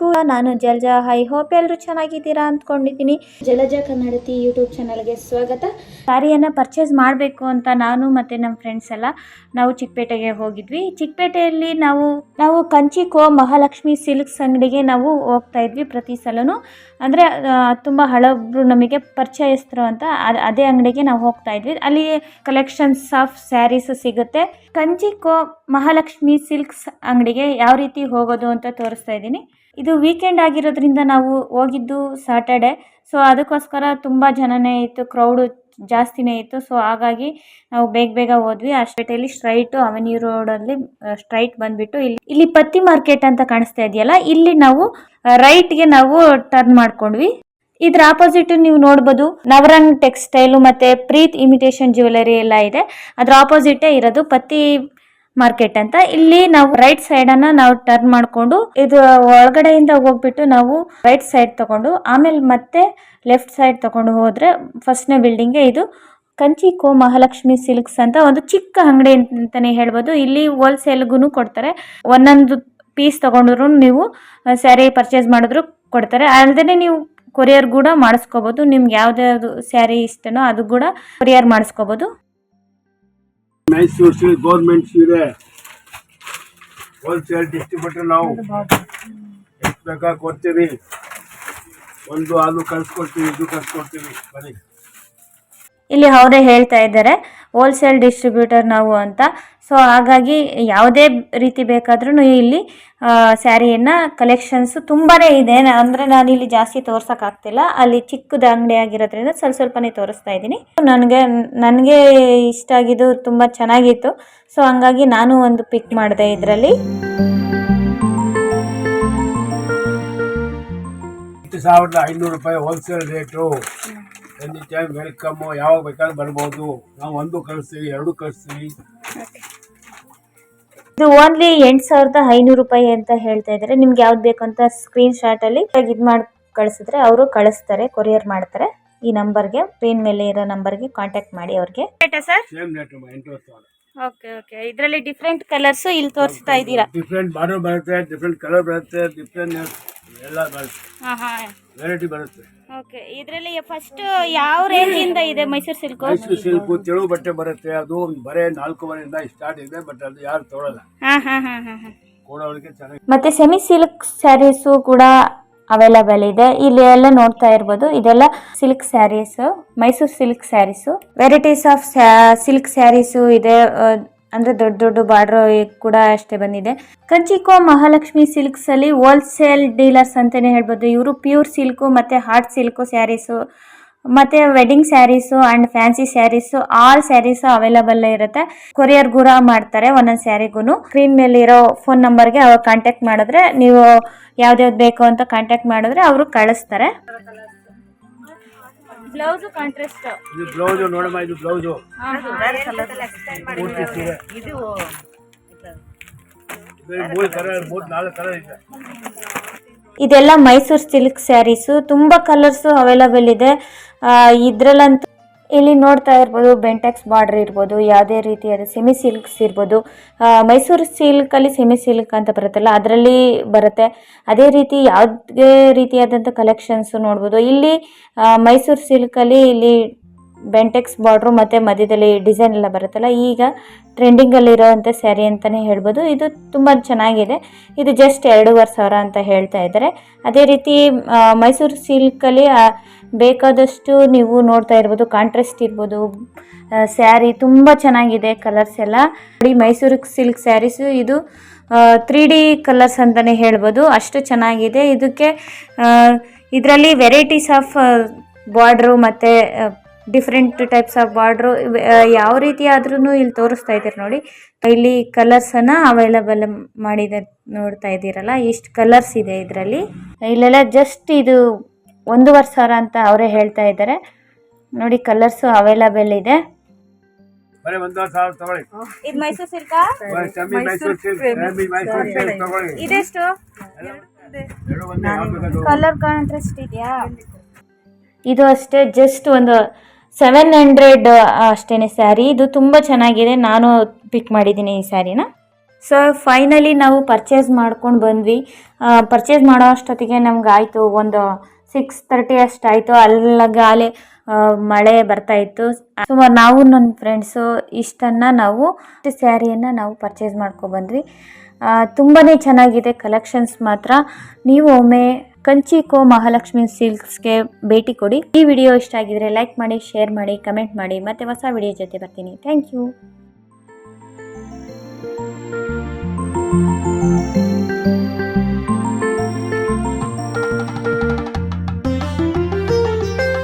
ಎಲ್ಲರಿಗೂ ನಾನು ಜಲಜ. High hope ಎಲ್ಲರೂ ಚೆನ್ನಾಗಿದ್ದೀರಾ ಅಂದ್ಕೊಂಡಿದ್ದೀನಿ. ಜಲಜ ಕನ್ನಡತಿ ಯೂಟ್ಯೂಬ್ ಚಾನಲ್ಗೆ ಸ್ವಾಗತ. ಸ್ಯಾರಿಯನ್ನು ಪರ್ಚೇಸ್ ಮಾಡಬೇಕು ಅಂತ ನಾನು ಮತ್ತು ನಮ್ಮ ಫ್ರೆಂಡ್ಸ್ ಎಲ್ಲ ನಾವು ಚಿಕ್ಕಪೇಟೆಗೆ ಹೋಗಿದ್ವಿ. ಚಿಕ್ಕಪೇಟೆಯಲ್ಲಿ ನಾವು ನಾವು ಕಂಚಿ ಕೋ ಮಹಾಲಕ್ಷ್ಮಿ ಸಿಲ್ಕ್ಸ್ ಅಂಗಡಿಗೆ ನಾವು ಹೋಗ್ತಾ ಇದ್ವಿ ಪ್ರತಿ ಸಲವೂ ಅಂದರೆ ತುಂಬ ಹಳಬ್ರು ನಮಗೆ ಪರಿಚಯಿಸ್ತರು ಅಂತ ಅದೇ ಅಂಗಡಿಗೆ ನಾವು ಹೋಗ್ತಾ ಇದ್ವಿ. ಅಲ್ಲಿ ಕಲೆಕ್ಷನ್ಸ್ ಆಫ್ ಸ್ಯಾರೀಸ್ ಸಿಗುತ್ತೆ. ಕಂಚಿ ಕೋ ಮಹಾಲಕ್ಷ್ಮಿ ಸಿಲ್ಕ್ಸ್ ಅಂಗಡಿಗೆ ಯಾವ ರೀತಿ ಹೋಗೋದು ಅಂತ ತೋರಿಸ್ತಾ ಇದ್ದೀನಿ. ಇದು ವೀಕೆಂಡ್ ಆಗಿರೋದ್ರಿಂದ ನಾವು ಹೋಗಿದ್ದು ಸಾಟರ್ಡೆ ಸೊ ಅದಕ್ಕೋಸ್ಕರ ತುಂಬ ಜನನೇ ಇತ್ತು ಕ್ರೌಡು ಜಾಸ್ತಿನೇ ಇತ್ತು. ಸೊ ಹಾಗಾಗಿ ನಾವು ಬೇಗ ಬೇಗ ಹೋದ್ವಿ. ಅಷ್ಟೇಟೆಯಲ್ಲಿ ಸ್ಟ್ರೈಟು ಅವೆನ್ಯೂ ರೋಡಲ್ಲಿ ಸ್ಟ್ರೈಟ್ ಬಂದ್ಬಿಟ್ಟು ಇಲ್ಲಿ ಇಲ್ಲಿ ಪತ್ತಿ ಮಾರ್ಕೆಟ್ ಅಂತ ಕಾಣಿಸ್ತಾ ಇದೆಯಲ್ಲ, ಇಲ್ಲಿ ನಾವು ರೈಟ್ಗೆ ನಾವು ಟರ್ನ್ ಮಾಡ್ಕೊಂಡ್ವಿ. ಇದ್ರ ಆಪೋಸಿಟ್ ನೀವು ನೋಡ್ಬೋದು ನವರಂಗ್ ಟೆಕ್ಸ್ಟೈಲು ಮತ್ತೆ ಪ್ರೀತ್ ಇಮಿಟೇಷನ್ ಜ್ಯುವೆಲರಿ ಎಲ್ಲ ಇದೆ. ಅದ್ರ ಆಪೋಸಿಟೇ ಇರೋದು ಪತ್ತಿ ಮಾರ್ಕೆಟ್ ಅಂತ. ಇಲ್ಲಿ ನಾವು ರೈಟ್ ಸೈಡ್ ಅನ್ನ ನಾವು ಟರ್ನ್ ಮಾಡ್ಕೊಂಡು ಇದು ಒಳಗಡೆಯಿಂದ ಹೋಗ್ಬಿಟ್ಟು ನಾವು ರೈಟ್ ಸೈಡ್ ತಗೊಂಡು, ಆಮೇಲೆ ಮತ್ತೆ ಲೆಫ್ಟ್ ಸೈಡ್ ತಗೊಂಡು ಹೋದ್ರೆ ಫಸ್ಟ್ನೇ ಬಿಲ್ಡಿಂಗ್ಗೆ ಇದು ಕಂಚಿ ಕೋ ಮಹಾಲಕ್ಷ್ಮಿ ಸಿಲ್ಕ್ಸ್ ಅಂತ ಒಂದು ಚಿಕ್ಕ ಅಂಗಡಿ ಅಂತಾನೆ ಹೇಳ್ಬೋದು. ಇಲ್ಲಿ ಹೋಲ್ಸೇಲ್ಗೂ ಕೊಡ್ತಾರೆ. ಒಂದೊಂದು ಪೀಸ್ ತಗೊಂಡ್ರು ನೀವು ಸ್ಯಾರಿ ಪರ್ಚೇಸ್ ಮಾಡಿದ್ರು ಕೊಡ್ತಾರೆ. ಅಲ್ಲದೆ ನೀವು ಕೊರಿಯರ್ ಕೂಡ ಮಾಡಿಸ್ಕೋಬೋದು. ನಿಮ್ಗೆ ಯಾವ್ದು ಸ್ಯಾರಿ ಇಷ್ಟನೋ ಅದು ಕೂಡ ಕೊರಿಯರ್ ಮಾಡಿಸ್ಕೋಬೋದು. ಮೈಸೂರು ಸಿಲ್ಕ್ ಗೌರ್ಮೆಂಟ್ ಸೀರೆ ಹೋಲ್ಸೇಲ್ ಡಿಸ್ಟ್ರಿಬ್ಯೂಟರ್ ನಾವು. ಎಷ್ಟು ಬೇಕಾ ಕೊಡ್ತೀವಿ. ಒಂದು ಹಾಲು ಕಳ್ಸ್ಕೊಡ್ತೀವಿ, ಇದು ಕಳ್ಸ್ಕೊಡ್ತೀವಿ. ಬನ್ನಿ. ಇಲ್ಲಿ ಅವರೇ ಹೇಳ್ತಾ ಇದ್ದಾರೆ ಹೋಲ್ಸೇಲ್ ಡಿಸ್ಟ್ರಿಬ್ಯೂಟರ್ ನಾವು ಅಂತ. ಸೊ ಹಾಗಾಗಿ ಯಾವುದೇ ರೀತಿ ಬೇಕಾದ್ರೂ ಇಲ್ಲಿ ಸ್ಯಾರಿಯನ್ನು ಕಲೆಕ್ಷನ್ಸು ತುಂಬಾ ಇದೆ. ಅಂದರೆ ಅಂದ್ರೆ ನಾನು ಇಲ್ಲಿ ಜಾಸ್ತಿ ತೋರ್ಸೋಕ್ಕಾಗ್ತಿಲ್ಲ. ಅಲ್ಲಿ ಚಿಕ್ಕದ ಅಂಗಡಿ ಆಗಿರೋದ್ರಿಂದ ಸ್ವಲ್ಪ ಸ್ವಲ್ಪನೇ ತೋರಿಸ್ತಾ ಇದ್ದೀನಿ. ನನಗೆ ನನಗೆ ಇಷ್ಟ ಆಗಿದ್ದು ತುಂಬ ಚೆನ್ನಾಗಿತ್ತು. ಸೊ ಹಂಗಾಗಿ ನಾನು ಒಂದು ಪಿಕ್ ಮಾಡಿದೆ ಇದರಲ್ಲಿ. ಸಾವಿರದ ಐನೂರು ರೂಪಾಯಿ wholesale rate any time welcome ಯಾವಾಗ ಬೇಕಾದ್ರೂ ಬರ್ಬೋದು. ನಾವು ಒಂದು ಕಳಿಸ್ತೀವಿ ಎರಡು ಕಳಿಸ್ತೀವಿ. ಇದು ಓನ್ಲಿ ಎಂಟು ಸಾವಿರದ ಐನೂರು ರೂಪಾಯಿ ಅಂತ ಹೇಳ್ತಾ ಇದ್ದಾರೆ. ನಿಮ್ಗೆ ಯಾವ್ದು ಬೇಕು ಅಂತ ಸ್ಕ್ರೀನ್ ಶಾಟ್ ಅಲ್ಲಿ ಇದು ಮಾಡಿ ಕಳಿಸಿದ್ರೆ ಅವರು ಕಳಿಸ್ತಾರೆ ಕೊರಿಯರ್ ಮಾಡ್ತಾರೆ. ಈ ನಂಬರ್ಗೆ ಸ್ಕ್ರೀನ್ ಮೇಲೆ ಇರೋ ನಂಬರ್ಗೆ ಕಾಂಟ್ಯಾಕ್ಟ್ ಮಾಡಿ ಅವ್ರಿಗೆ. ಸರ್ ಓಕೆ ಓಕೆ ಇದರಲ್ಲಿ ಡಿಫ್ರೆಂಟ್ ಕಲರ್ಸ್ ಇಲ್ಲಿ ತೋರಿಸ್ತಾ ಇದ್ದೀರಾ? ಡಿಫ್ರೆಂಟ್ ಬಾರ್ಡರ್ ಬರುತ್ತೆ ಡಿಫ್ರೆಂಟ್ ಕಲರ್ ಬರುತ್ತೆ ಡಿಫ್ರೆಂಟ್ ಎಲ್ಲ ಬರುತ್ತೆ. ಹಾಂ ಹಾಂ. ವೆರೈಟಿ ಬರುತ್ತೆ. ಓಕೆ ಇದರಲ್ಲಿ ಫಸ್ಟ್ ಯಾವ ರೇಂಜಿಂದ ಇದೆ ಮೈಸೂರು ಸಿಲ್ಕು ಮೈಸೂರು ಸಿಲ್ಕು ತೆಳು ಬಟ್ಟೆ ಬರುತ್ತೆ. ಅದು ಬರೇ ನಾಲ್ಕೂವರೆಯಿಂದ ಸ್ಟಾರ್ಟ್ ಇದೆ ಬಟ್ ಅದು ಯಾರು ತೊಗೊಳಲ್ಲ. ಹಾಂ ಹಾಂ ಹಾಂ ಹಾಂ ಹಾಂ. ಕೊಡೋರಿಗೆ ಚೆನ್ನಾಗಿ ಮತ್ತೆ ಸೆಮಿ ಸಿಲ್ಕ್ ಸ್ಯಾರೀಸು ಕೂಡ ಅವೈಲಬಲ್ ಇದೆ. ಇಲ್ಲಿ ಎಲ್ಲ ನೋಡ್ತಾ ಇರ್ಬೋದು. ಇದೆಲ್ಲ silk sarees Mysuru silk sarees varieties of silk sarees ಇದೆ. ಅಂದ್ರೆ ದೊಡ್ಡ ದೊಡ್ಡ ಬಾರ್ಡರ್ ಕೂಡ ಅಷ್ಟೇ ಬಂದಿದೆ. ಕಂಚಿಕೋ ಮಹಾಲಕ್ಷ್ಮಿ ಸಿಲ್ಕ್ಸ್ ಅಲ್ಲಿ ಹೋಲ್ಸೇಲ್ ಡೀಲರ್ಸ್ ಅಂತಾನೆ ಹೇಳ್ಬೋದು. ಇವರು ಪ್ಯೂರ್ ಸಿಲ್ಕು ಮತ್ತೆ ಹಾರ್ಟ್ ಸಿಲ್ಕು ಸ್ಯಾರೀಸು ಮತ್ತೆ wedding sarees and fancy sarees all sarees available ಇರುತ್ತೆ. ಕೊರಿಯರ್ ಗುರ ಮಾಡ್ತಾರೆ ಒಂದೊಂದು ಸ್ಯಾರಿಗೂ ಸ್ಕ್ರೀನ್ ಮೇಲೆ ಇರೋ ಫೋನ್ ನಂಬರ್ಗೆ ಅವ್ರು ಕಾಂಟ್ಯಾಕ್ಟ್ ಮಾಡಿದ್ರೆ ನೀವು ಯಾವ್ದು ಬೇಕು ಅಂತ ಕಾಂಟ್ಯಾಕ್ಟ್ ಮಾಡಿದ್ರೆ ಅವರು ಕಳಿಸ್ತಾರೆ. ಬ್ಲೌಸು ಕಾಂಟ್ರಾಸ್ಟ್ ಇದು ಬ್ಲೌಸ್ ನೋಡಮ್ಮ ಇದು ಬ್ಲೌಸ್. ಪೂರ್ತಿ ಸೀರೆ. ಇದು ಮೂರು ಕಲರ್ ಮೂರು ನಾಲ್ಕು ಕಲರ್ ಇದೆ. ಇದೆಲ್ಲ ಮೈಸೂರು ಸಿಲ್ಕ್ ಸ್ಯಾರೀಸು. ತುಂಬ ಕಲರ್ಸು ಅವೈಲಬಲ್ ಇದೆ. ಇದರಲ್ಲಂತೂ ಇಲ್ಲಿ ನೋಡ್ತಾ ಇರ್ಬೋದು ಬೆಂಟೆಕ್ಸ್ ಬಾರ್ಡರ್ ಇರ್ಬೋದು, ಯಾವುದೇ ರೀತಿಯಾದ ಸೆಮಿ ಸಿಲ್ಕ್ಸ್ ಇರ್ಬೋದು. ಮೈಸೂರು ಸಿಲ್ಕಲ್ಲಿ ಸೆಮಿ ಸಿಲ್ಕ್ ಅಂತ ಬರುತ್ತಲ್ಲ, ಅದರಲ್ಲಿ ಬರುತ್ತೆ. ಅದೇ ರೀತಿ ಯಾವುದೇ ರೀತಿಯಾದಂಥ ಕಲೆಕ್ಷನ್ಸು ನೋಡ್ಬೋದು. ಇಲ್ಲಿ ಮೈಸೂರು ಸಿಲ್ಕಲ್ಲಿ ಇಲ್ಲಿ ಬೆಂಟೆಕ್ಸ್ ಬಾರ್ಡ್ರು ಮತ್ತು ಮಧ್ಯದಲ್ಲಿ ಡಿಸೈನ್ ಎಲ್ಲ ಬರುತ್ತಲ್ಲ, ಈಗ ಟ್ರೆಂಡಿಂಗಲ್ಲಿರೋವಂಥ ಸ್ಯಾರಿ ಅಂತಲೇ ಹೇಳ್ಬೋದು. ಇದು ತುಂಬ ಚೆನ್ನಾಗಿದೆ. ಇದು ಜಸ್ಟ್ ಎರಡೂವರೆ ಸಾವಿರ ಅಂತ ಹೇಳ್ತಾ ಇದ್ದಾರೆ. ಅದೇ ರೀತಿ ಮೈಸೂರು ಸಿಲ್ಕಲ್ಲಿ ಬೇಕಾದಷ್ಟು ನೀವು ನೋಡ್ತಾ ಇರ್ಬೋದು, ಕಾಂಟ್ರಾಸ್ಟ್ ಇರ್ಬೋದು ಸ್ಯಾರಿ ತುಂಬ ಚೆನ್ನಾಗಿದೆ ಕಲರ್ಸ್ ಎಲ್ಲ. ನೋಡಿ, ಮೈಸೂರು ಸಿಲ್ಕ್ ಸ್ಯಾರೀಸು ಇದು ತ್ರೀ ಡಿ ಕಲರ್ಸ್ ಅಂತಲೇ ಹೇಳ್ಬೋದು. ಅಷ್ಟು ಚೆನ್ನಾಗಿದೆ. ಇದಕ್ಕೆ ಇದರಲ್ಲಿ ವೆರೈಟೀಸ್ ಆಫ್ ಬಾರ್ಡ್ರು ಮತ್ತು ಡಿಫ್ರೆಂಟ್ ಟೈಪ್ಸ್ ಆಫ್ ಬಾರ್ಡ್ರು ಯಾವ ರೀತಿ ಆದ್ರೂ ಇಲ್ಲಿ ತೋರಿಸ್ತಾ ಇದ್ದಾರೆ ನೋಡಿ. ಇಲ್ಲಿ ಕಲರ್ಸನ್ನು ಅವೈಲಬಲ್ ಮಾಡಿದ ನೋಡ್ತಾ ಇದ್ದೀರಲ್ಲ ಇಷ್ಟು ಕಲರ್ಸ್ ಇದೆ ಇದರಲ್ಲಿ. ಇಲ್ಲೆಲ್ಲ ಜಸ್ಟ್ ಇದು ಒಂದೂವರೆ ಸಾವಿರ ಅಂತ ಅವರೇ ಹೇಳ್ತಾ ಇದ್ದಾರೆ. ನೋಡಿ ಕಲರ್ಸು ಅವೈಲಬಲ್ ಇದೆ. ಬರೀ ಒಂದೂವರೆ ತಗೊಳ್ಳಿ. ಇದು Mysuru ಸಿಲ್ಕಾ semi Mysuru silk semi Mysuru silk ತಗೊಳ್ಳಿ. ಇದೆಷ್ಟು? ಎರಡು ಒಂದೇ ಕಲರ್ ಕಾಂಟ್ರಾಸ್ಟ್ ಇದೆಯಾ? ಇದು ಅಷ್ಟೇ ಜಸ್ಟ್ ಒಂದು ಸೆವೆನ್ ಹಂಡ್ರೆಡ್ ಅಷ್ಟೇನೆ ಸ್ಯಾರಿ. ಇದು ತುಂಬ ಚೆನ್ನಾಗಿದೆ. ನಾನು ಪಿಕ್ ಮಾಡಿದ್ದೀನಿ ಈ ಸ್ಯಾರಿನ. ಸೊ ಫೈನಲಿ ನಾವು ಪರ್ಚೇಸ್ ಮಾಡ್ಕೊಂಡು ಬಂದ್ವಿ. ಪರ್ಚೇಸ್ ಮಾಡೋ ಅಷ್ಟೊತ್ತಿಗೆ ನಮ್ಗೆ ಆಯಿತು ಒಂದು ಸಿಕ್ಸ್ ತರ್ಟಿ ಅಷ್ಟಾಯಿತು. ಅಲ್ಲಗಾಲೆ ಮಳೆ ಬರ್ತಾ ಇತ್ತು. ಸುಮಾರು ನಾವು ನನ್ನ ಫ್ರೆಂಡ್ಸು ಇಷ್ಟನ್ನು ನಾವು ಸ್ಯಾರಿಯನ್ನು ನಾವು ಪರ್ಚೇಸ್ ಮಾಡ್ಕೊಬಂದ್ವಿ ತುಂಬಾ ಚೆನ್ನಾಗಿದೆ. ಕಲೆಕ್ಷನ್ಸ್ ಮಾತ್ರ. ನೀವು ಒಮ್ಮೆ ಕಂಚಿಕೋ ಮಹಾಲಕ್ಷ್ಮಿ ಸಿಲ್ಕ್ಸ್ಗೆ ಭೇಟಿ ಕೊಡಿ. ಈ ವಿಡಿಯೋ ಇಷ್ಟ ಆಗಿದ್ರೆ ಲೈಕ್ ಮಾಡಿ, ಶೇರ್ ಮಾಡಿ, ಕಮೆಂಟ್ ಮಾಡಿ. ಮತ್ತೆ ಹೊಸ ವಿಡಿಯೋ ಜೊತೆ ಬರ್ತೀನಿ. Thank you.